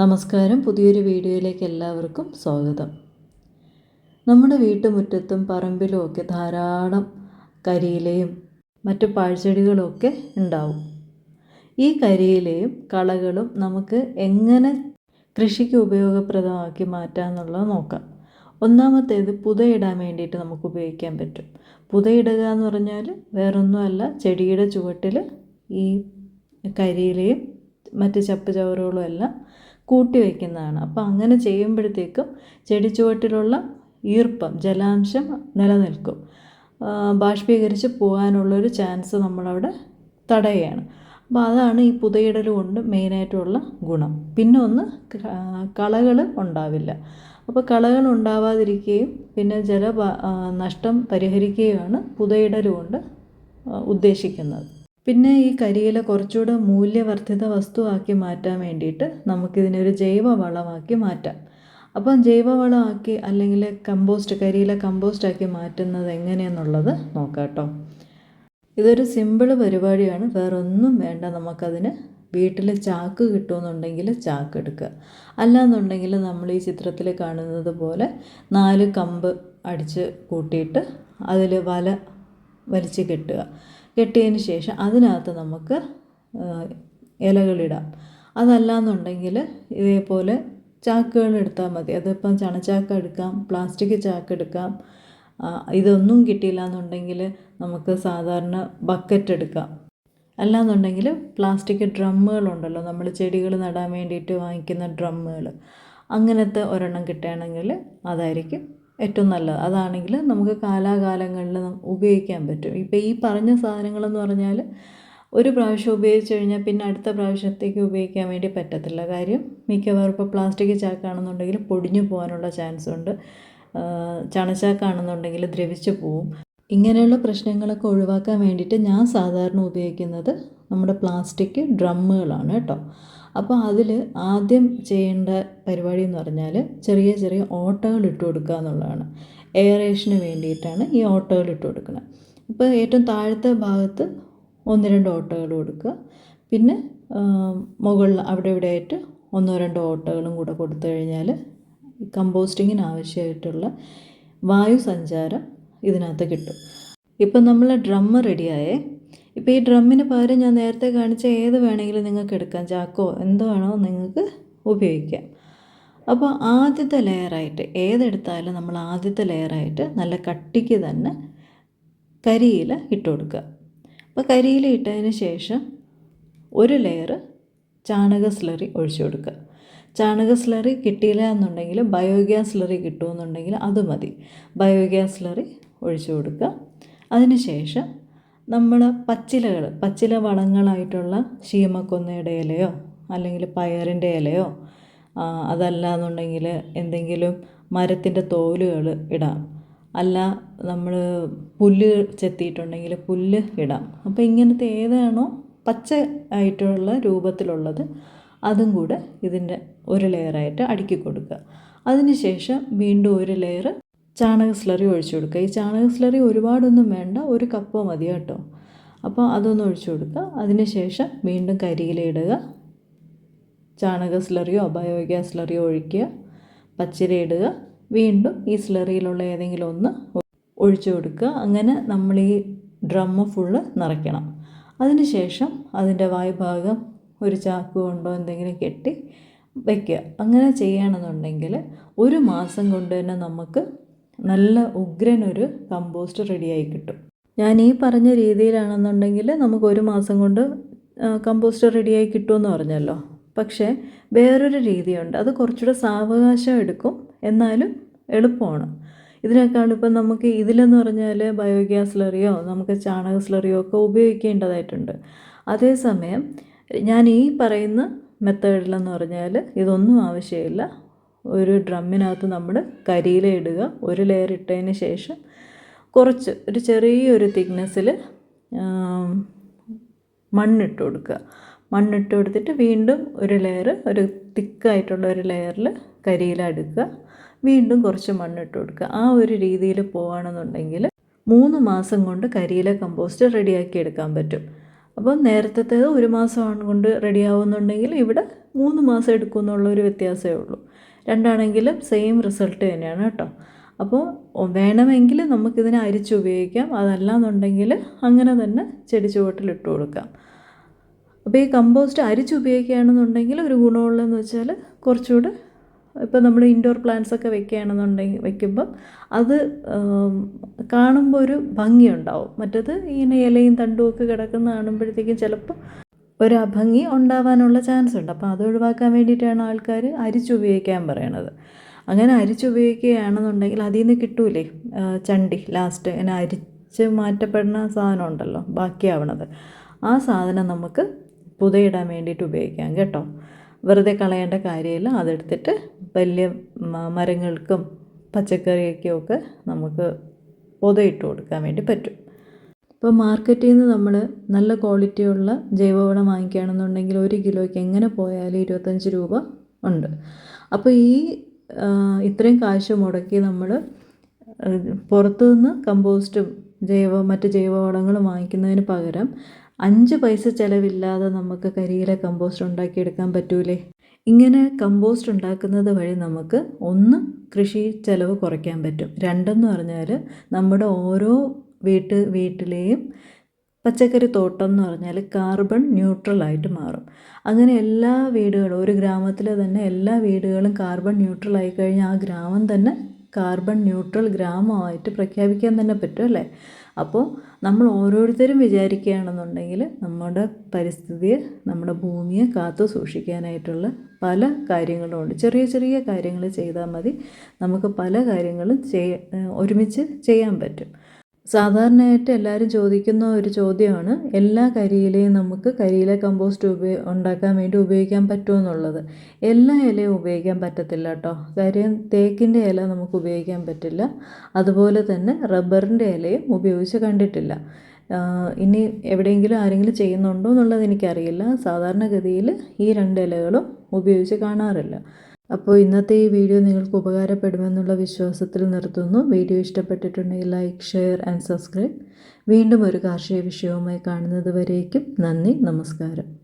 നമസ്കാരം. പുതിയൊരു വീഡിയോയിലേക്ക് എല്ലാവർക്കും സ്വാഗതം. നമ്മുടെ വീട്ടുമുറ്റത്തും പറമ്പിലും ഒക്കെ ധാരാളം കരിയിലയും മറ്റു പാഴ്ചെടികളൊക്കെ ഉണ്ടാവും. ഈ കരിയിലയും കളകളും നമുക്ക് എങ്ങനെ കൃഷിക്ക് ഉപയോഗപ്രദമാക്കി മാറ്റാമെന്നുള്ളത് നോക്കാം. ഒന്നാമത്തേത് പുതയിടാൻ വേണ്ടിയിട്ട് നമുക്ക് ഉപയോഗിക്കാൻ പറ്റും. പുതയിടുക എന്ന് പറഞ്ഞാൽ വേറൊന്നുമല്ല ചെടിയുടെ ചുവട്ടിൽ ഈ കരിയിലയും മറ്റ് ചപ്പ് ചവറുകളും എല്ലാം കൂട്ടി വയ്ക്കുന്നതാണ് അപ്പോൾ അങ്ങനെ ചെയ്യുമ്പോഴത്തേക്കും ചെടി ചുവട്ടിലുള്ള ഈർപ്പം ജലാംശം നിലനിൽക്കും. ബാഷ്പീകരിച്ച് പോകാനുള്ളൊരു ചാൻസ് നമ്മളവിടെ തടയുകയാണ്. അപ്പോൾ അതാണ് ഈ പുതയിടൽ കൊണ്ട് മെയിനായിട്ടുള്ള ഗുണം. പിന്നെ ഒന്ന് കളകൾ ഉണ്ടാവില്ല. അപ്പോൾ കളകൾ ഉണ്ടാവാതിരിക്കുകയും പിന്നെ ജല നഷ്ടം പരിഹരിക്കുകയുമാണ് പുതയിടൽ കൊണ്ട് ഉദ്ദേശിക്കുന്നത്. പിന്നെ ഈ കരിയില കുറച്ചുകൂടെ മൂല്യവർദ്ധിത വസ്തുവാക്കി മാറ്റാൻ വേണ്ടിയിട്ട് നമുക്കിതിനൊരു ജൈവ വളമാക്കി മാറ്റാം. അപ്പം ജൈവവളമാക്കി അല്ലെങ്കിൽ കമ്പോസ്റ്റ് കരിയില കമ്പോസ്റ്റ് ആക്കി മാറ്റുന്നത് എങ്ങനെയെന്നുള്ളത് നോക്കാം കേട്ടോ ഇതൊരു സിമ്പിൾ പരിപാടിയാണ്. വേറെ ഒന്നും വേണ്ട നമുക്കതിന് വീട്ടിൽ ചാക്ക് കിട്ടുമെന്നുണ്ടെങ്കിൽ ചാക്ക് എടുക്കുക. അല്ലാന്നുണ്ടെങ്കിൽ നമ്മൾ ഈ ചിത്രത്തിൽ കാണുന്നത് പോലെ നാല് കമ്പ് അടിച്ച് കൂട്ടിയിട്ട് അതിൽ വല വലിച്ച് കെട്ടുക. കെട്ടിയതിന് ശേഷം അതിനകത്ത് നമുക്ക് ഇലകളിടാം. അതല്ലാന്നുണ്ടെങ്കിൽ ഇതേപോലെ ചാക്കുകൾ എടുത്താൽ മതി. അതിപ്പം ചണച്ചാക്ക് എടുക്കാം പ്ലാസ്റ്റിക് ചാക്ക് എടുക്കാം. ഇതൊന്നും കിട്ടിയില്ല എന്നുണ്ടെങ്കിൽ നമുക്ക് സാധാരണ ബക്കറ്റ് എടുക്കാം. അല്ലാന്നുണ്ടെങ്കിൽ പ്ലാസ്റ്റിക് ഡ്രമ്മുകളുണ്ടല്ലോ നമ്മൾ ചെടികൾ നടാൻ വേണ്ടിയിട്ട് വാങ്ങിക്കുന്ന ഡ്രമ്മുകൾ. അങ്ങനത്തെ ഒരെണ്ണം കിട്ടുകയാണെങ്കിൽ അതായിരിക്കും ഏറ്റവും നല്ലത്. അതാണെങ്കിൽ നമുക്ക് കാലാകാലങ്ങളിൽ ഉപയോഗിക്കാൻ പറ്റും. ഇപ്പോൾ ഈ പറഞ്ഞ സാധനങ്ങളെന്ന് പറഞ്ഞാൽ ഒരു പ്രാവശ്യം ഉപയോഗിച്ച് കഴിഞ്ഞാൽ പിന്നെ അടുത്ത പ്രാവശ്യത്തേക്ക് ഉപയോഗിക്കാൻ വേണ്ടി പറ്റത്തില്ല. കാര്യം മിക്കവാറും ഇപ്പോൾ പ്ലാസ്റ്റിക് ചാക്കാണെന്നുണ്ടെങ്കിൽ പൊടിഞ്ഞു പോകാനുള്ള ചാൻസ് ഉണ്ട്. ചണച്ചാക്കാണെന്നുണ്ടെങ്കിൽ ദ്രവിച്ചു പോവും. ഇങ്ങനെയുള്ള പ്രശ്നങ്ങളൊക്കെ ഒഴിവാക്കാൻ വേണ്ടിയിട്ട് ഞാൻ സാധാരണ ഉപയോഗിക്കുന്നത് നമ്മുടെ പ്ലാസ്റ്റിക് ഡ്രമ്മുകളാണ് കേട്ടോ. അപ്പോൾ അതിൽ ആദ്യം ചെയ്യേണ്ട പരിപാടി എന്ന് പറഞ്ഞാൽ ചെറിയ ചെറിയ ഓട്ടകൾ ഇട്ട് കൊടുക്കുക എന്നുള്ളതാണ്. എയറേഷന് വേണ്ടിയിട്ടാണ് ഈ ഓട്ടകൾ ഇട്ട് കൊടുക്കുന്നത്. ഇപ്പോൾ ഏറ്റവും താഴത്തെ ഭാഗത്ത് ഒന്ന് രണ്ട് ഓട്ടകൾ കൊടുക്കുക. പിന്നെ മുകളിൽ അവിടെ ഇവിടെ ആയിട്ട് ഒന്നോ രണ്ടോ ഓട്ടകളും കൂടെ കൊടുത്തു കഴിഞ്ഞാൽ കമ്പോസ്റ്റിങ്ങിന് ആവശ്യമായിട്ടുള്ള വായു സഞ്ചാരം ഇതിനകത്ത് കിട്ടും. ഇപ്പം നമ്മൾ ഡ്രമ്മ് റെഡിയായേ ഇപ്പോൾ ഈ ഡ്രമ്മിന് പകരം ഞാൻ നേരത്തെ കാണിച്ച ഏത് വേണമെങ്കിലും നിങ്ങൾക്ക് എടുക്കാം. ചാക്കോ എന്തോ ആണോ നിങ്ങൾക്ക് ഉപയോഗിക്കാം. അപ്പോൾ ആദ്യത്തെ ലെയറായിട്ട് ഏതെടുത്താലും നമ്മൾ ആദ്യത്തെ ലെയറായിട്ട് നല്ല കട്ടിക്ക് തന്നെ കരിയില ഇട്ട് കൊടുക്കുക. അപ്പോൾ കരിയില ഇട്ടതിന് ശേഷം ഒരു ലെയർ ചാണക സ്ലറി ഒഴിച്ചു കൊടുക്കുക. ചാണക സ്ലറി കിട്ടിയില്ല എന്നുണ്ടെങ്കിൽ ബയോഗ്യാസ് സ്ലറി കിട്ടുമെന്നുണ്ടെങ്കിൽ അത് മതി. ബയോഗ്യാസ് സ്ലറി ഒഴിച്ചു കൊടുക്കുക. അതിന് ശേഷം നമ്മൾ പച്ചിലകൾ പച്ചില വളങ്ങളായിട്ടുള്ള ശീമക്കൊന്നയുടെ ഇലയോ അല്ലെങ്കിൽ പയറിന്റെ ഇലയോ ആ, അതല്ല എന്നുണ്ടെങ്കിൽ എന്തെങ്കിലും മരത്തിന്റെ തോലുകൾ ഇടാം. അല്ല നമ്മൾ പുല്ല് ചെത്തിയിട്ടുണ്ടെങ്കിൽ പുല്ല് ഇടാം. അപ്പോൾ ഇങ്ങനത്തെ ഏതാണോ പച്ച ആയിട്ടുള്ള രൂപത്തിലുള്ളത് അതും കൂടെ ഇതിന്റെ ഒരു ലെയറായിട്ട് അടുക്കി കൊടുക്കുക. അതിനുശേഷം വീണ്ടും ഒരു ലെയർ ചാണക സ്ലറി ഒഴിച്ചു കൊടുക്കുക. ഈ ചാണക സ്ലറി ഒരുപാടൊന്നും വേണ്ട ഒരു കപ്പ് മതി കേട്ടോ. അപ്പോൾ അതൊന്ന് ഒഴിച്ചു കൊടുക്കുക. അതിനുശേഷം വീണ്ടും കരിയിലിടുക ചാണക സ്ലറിയോ ബയോഗ്യാസ് സ്ലറിയോ ഒഴിക്കുക. പച്ചില ഇടുക. വീണ്ടും ഈ സ്ലറിയിലുള്ള ഏതെങ്കിലും ഒന്ന് ഒഴിച്ചു കൊടുക്കുക. അങ്ങനെ നമ്മൾ ഈ ഡ്രമ്മ് ഫുള്ള് നിറയ്ക്കണം. അതിനുശേഷം അതിന്റെ വായ്ഭാഗം ഒരു ചാക്ക് കൊണ്ടോ എന്തെങ്കിലും കെട്ടി വയ്ക്കുക അങ്ങനെ ചെയ്യുകയാണെന്നുണ്ടെങ്കിൽ ഒരു മാസം കൊണ്ട് തന്നെ നമുക്ക് നല്ല ഉഗ്രനൊരു കമ്പോസ്റ്റ് റെഡിയായി കിട്ടും. ഞാൻ ഈ പറഞ്ഞ രീതിയിലാണെന്നുണ്ടെങ്കിൽ നമുക്ക് ഒരു മാസം കൊണ്ട് കമ്പോസ്റ്റ് റെഡിയായി കിട്ടുമെന്ന് പറഞ്ഞല്ലോ. പക്ഷേ വേറൊരു രീതിയുണ്ട്. അത് കുറച്ചുകൂടെ സാവകാശം എടുക്കും. എന്നാലും എളുപ്പമാണ്. ഇതിനേക്കാൾ ഇപ്പം നമുക്ക് ഇതിലെന്ന് പറഞ്ഞാൽ ബയോഗ്യാസ് സ്ലറിയോ നമുക്ക് ചാണക സ്ലറിയോ ഒക്കെ ഉപയോഗിക്കേണ്ടതായിട്ടുണ്ട്. അതേസമയം ഞാൻ ഈ പറയുന്ന മെത്തേഡിലെന്ന് പറഞ്ഞാൽ ഇതൊന്നും ആവശ്യമില്ല. ഒരു ഡ്രമ്മിനകത്ത് നമ്മൾ കരിയില ഇടുക. ഒരു ലെയർ ഇട്ടതിന് ശേഷം കുറച്ച് ഒരു ചെറിയൊരു തിക്നെസ്സിൽ മണ്ണിട്ട് കൊടുക്കുക. മണ്ണിട്ട് കൊടുത്തിട്ട് വീണ്ടും ഒരു ലെയർ ഒരു തിക്കായിട്ടുള്ള ഒരു ലെയറിൽ കരിയില എടുക്കുക. വീണ്ടും കുറച്ച് മണ്ണിട്ട് കൊടുക്കുക. ആ ഒരു രീതിയിൽ പോവുകയാണെന്നുണ്ടെങ്കിൽ മൂന്ന് മാസം കൊണ്ട് കരിയില കമ്പോസ്റ്റ് റെഡിയാക്കി എടുക്കാൻ പറ്റും. അപ്പോൾ നേരത്തേത് ഒരു മാസം കൊണ്ട് റെഡിയാവുന്നുണ്ടെങ്കിൽ ഇവിടെ മൂന്ന് മാസം എടുക്കുമെന്നുള്ള ഒരു വ്യത്യാസമേ ഉള്ളൂ. രണ്ടാണെങ്കിലും സെയിം റിസൾട്ട് തന്നെയാണ് കേട്ടോ. അപ്പോൾ വേണമെങ്കിൽ നമുക്കിതിനെ അരിച്ച് ഉപയോഗിക്കാം. അതല്ലാന്നുണ്ടെങ്കിൽ അങ്ങനെ തന്നെ ചെടി ചുവട്ടിൽ ഇട്ട് കൊടുക്കാം. അപ്പോൾ ഈ കമ്പോസ്റ്റ് അരിച്ച് ഉപയോഗിക്കുകയാണെന്നുണ്ടെങ്കിൽ ഒരു ഗുണമുള്ളതെന്ന് വെച്ചാൽ കുറച്ചുകൂടെ ഇപ്പോൾ നമ്മൾ ഇൻഡോർ പ്ലാന്റ്സ് ഒക്കെ വെക്കുകയാണെന്നുണ്ടെങ്കിൽ വെക്കുമ്പം അത് കാണുമ്പോൾ ഒരു ഭംഗിയുണ്ടാവും. മറ്റത് ഇങ്ങനെ ഇലയും തണ്ടും ഒക്കെ കിടക്കുന്ന കാണുമ്പോഴത്തേക്കും ചിലപ്പോൾ ഒരു അഭംഗി ഉണ്ടാവാനുള്ള ചാൻസ് ഉണ്ട്. അപ്പോൾ അത് ഒഴിവാക്കാൻ വേണ്ടിയിട്ടാണ് ആൾക്കാർ അരിച്ചുപയോഗിക്കാൻ പറയണത്. അങ്ങനെ അരിച്ചുപയോഗിക്കുകയാണെന്നുണ്ടെങ്കിൽ അതിൽ നിന്ന് കിട്ടൂലേ? ചണ്ടി ലാസ്റ്റ് ഇങ്ങനെ അരിച്ച് മാറ്റപ്പെടുന്ന സാധനം ഉണ്ടല്ലോ ബാക്കിയാവണത്. ആ സാധനം നമുക്ക് പുതയിടാൻ വേണ്ടിയിട്ട് ഉപയോഗിക്കാം കേട്ടോ. വെറുതെ കളയേണ്ട കാര്യമില്ല. അതെടുത്തിട്ട് വലിയ മരങ്ങൾക്കും പച്ചക്കറിയൊക്കെ നമുക്ക് പുതയിട്ട് കൊടുക്കാൻ വേണ്ടി പറ്റും. ഇപ്പോൾ മാർക്കറ്റിൽ നിന്ന് നമ്മൾ നല്ല ക്വാളിറ്റിയുള്ള ജൈവവളം വാങ്ങിക്കുകയാണെന്നുണ്ടെങ്കിൽ ഒരു കിലോയ്ക്ക് എങ്ങനെ പോയാലും ഇരുപത്തഞ്ച് രൂപ ഉണ്ട്. അപ്പോൾ ഈ ഇത്രയും കാശ് മുടക്കി നമ്മൾ പുറത്തുനിന്ന് കമ്പോസ്റ്റും ജൈവ മറ്റ് ജൈവവളങ്ങളും വാങ്ങിക്കുന്നതിന് പകരം അഞ്ച് പൈസ ചിലവില്ലാതെ നമുക്ക് കരിയിലെ കമ്പോസ്റ്റ് ഉണ്ടാക്കിയെടുക്കാൻ പറ്റൂലേ? ഇങ്ങനെ കമ്പോസ്റ്റ് ഉണ്ടാക്കുന്നത് വഴി നമുക്ക് ഒന്ന് കൃഷി ചിലവ് കുറയ്ക്കാൻ പറ്റും. രണ്ടെന്ന് പറഞ്ഞാൽ നമ്മുടെ ഓരോ വീട്ട് വീട്ടിലെയും പച്ചക്കറി തോട്ടം എന്ന് പറഞ്ഞാൽ കാർബൺ ന്യൂട്രൽ ആയിട്ട് മാറും. അങ്ങനെ എല്ലാ വീടുകളും ഒരു ഗ്രാമത്തിലെ തന്നെ എല്ലാ വീടുകളും കാർബൺ ന്യൂട്രൽ ആയി കഴിഞ്ഞാൽ ആ ഗ്രാമം തന്നെ കാർബൺ ന്യൂട്രൽ ഗ്രാമമായിട്ട് പ്രഖ്യാപിക്കാൻ തന്നെ പറ്റും അല്ലേ? അപ്പോൾ നമ്മൾ ഓരോരുത്തരും വിചാരിക്കുകയാണെന്നുണ്ടെങ്കിൽ നമ്മുടെ പരിസ്ഥിതിയെ നമ്മുടെ ഭൂമിയെ കാത്തു സൂക്ഷിക്കാനായിട്ടുള്ള പല കാര്യങ്ങളും ഉണ്ട് ചെറിയ ചെറിയ കാര്യങ്ങൾ ചെയ്താൽ മതി. നമുക്ക് പല കാര്യങ്ങളും ചെയ്യ ഒരുമിച്ച് ചെയ്യാൻ പറ്റും. സാധാരണയായിട്ട് എല്ലാവരും ചോദിക്കുന്ന ഒരു ചോദ്യമാണ് എല്ലാ കരിയിലയും നമുക്ക് കരിയില കമ്പോസ്റ്റ് ഉപയോ ഉണ്ടാക്കാൻ വേണ്ടി ഉപയോഗിക്കാൻ പറ്റുമോ എന്നുള്ളത്. എല്ലാ ഇലയും ഉപയോഗിക്കാൻ പറ്റത്തില്ല കേട്ടോ. കാര്യം തേക്കിന്റെ ഇല നമുക്ക് ഉപയോഗിക്കാൻ പറ്റില്ല. അതുപോലെ തന്നെ റബ്ബറിന്റെ ഇലയും ഉപയോഗിച്ച് കണ്ടിട്ടില്ല. ഇനി എവിടെയെങ്കിലും ആരെങ്കിലും ചെയ്യുന്നുണ്ടോ എന്നുള്ളത് എനിക്കറിയില്ല. സാധാരണഗതിയിൽ ഈ രണ്ട് ഇലകളും ഉപയോഗിച്ച് കാണാറില്ല. അപ്പോൾ ഇന്നത്തെ ഈ വീഡിയോ നിങ്ങൾക്ക് ഉപകാരപ്പെടുമെന്നുള്ള വിശ്വാസത്തിൽ നിർത്തുന്നു. വീഡിയോ ഇഷ്ടപ്പെട്ടിട്ടുണ്ടെങ്കിൽ ലൈക്ക് ഷെയർ ആൻഡ് സബ്സ്ക്രൈബ്. വീണ്ടും ഒരു കാർഷിക വിഷയവുമായി കാണുന്നത് വരേക്കും നന്ദി നമസ്കാരം.